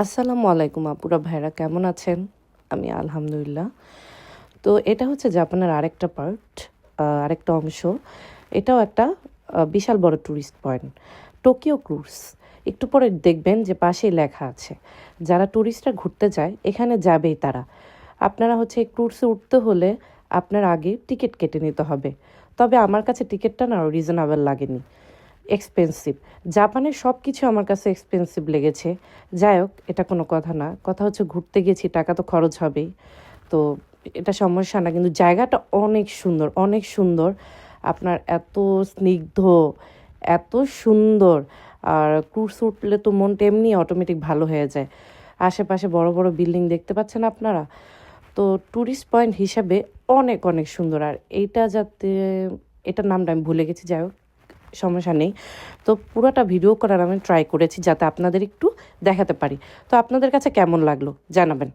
আসসালামু আলাইকুম আপুরা ভাইরা, কেমন আছেন? আমি আলহামদুলিল্লাহ। তো এটা হচ্ছে জাপানের আরেকটা পার্ট আরেকটা অংশ। এটাও একটা বিশাল বড় ট্যুরিস্ট পয়েন্ট টোকিও ক্রুজ একটু পরে দেখবেন যে পাশেই লেখা আছে, যারা ট্যুরিস্টরা ঘুরতে যায়, এখানে যাবেই তারা। আপনারা হচ্ছে এই ক্রুজে উঠতে হলে আপনার আগে টিকিট কেটে নিতে হবে। তবে আমার কাছে টিকিটটা না রিজনেবল লাগেনি। এক্সপেন্সিভ জাপানের সব কিছু আমার কাছে এক্সপেন্সিভ লেগেছে। যাই হোক, এটা কোনো কথা না। কথা হচ্ছে ঘুরতে গেছি, টাকা তো খরচ হবেই। তো এটা সমস্যা না, কিন্তু জায়গাটা অনেক সুন্দর অনেক সুন্দর। আপনার এত স্নিগ্ধ, এত সুন্দর। আর ক্রুজ উঠলে তো মনটা এমনি অটোমেটিক ভালো হয়ে যায়। আশেপাশে বড় বড় বিল্ডিং দেখতে পাচ্ছেন আপনারা? তো ট্যুরিস্ট পয়েন্ট হিসাবে অনেক অনেক সুন্দর। আর এইটা যাতে, এটার নামটা আমি ভুলে গেছি, যাই হোক। সমস্যা নেই। তো পুরোটা ভিডিও করার আমি ট্রাই করেছি যাতে আপনাদের একটু দেখাতে পারি। তো আপনাদের কাছে কেমন লাগল? জানাবেন।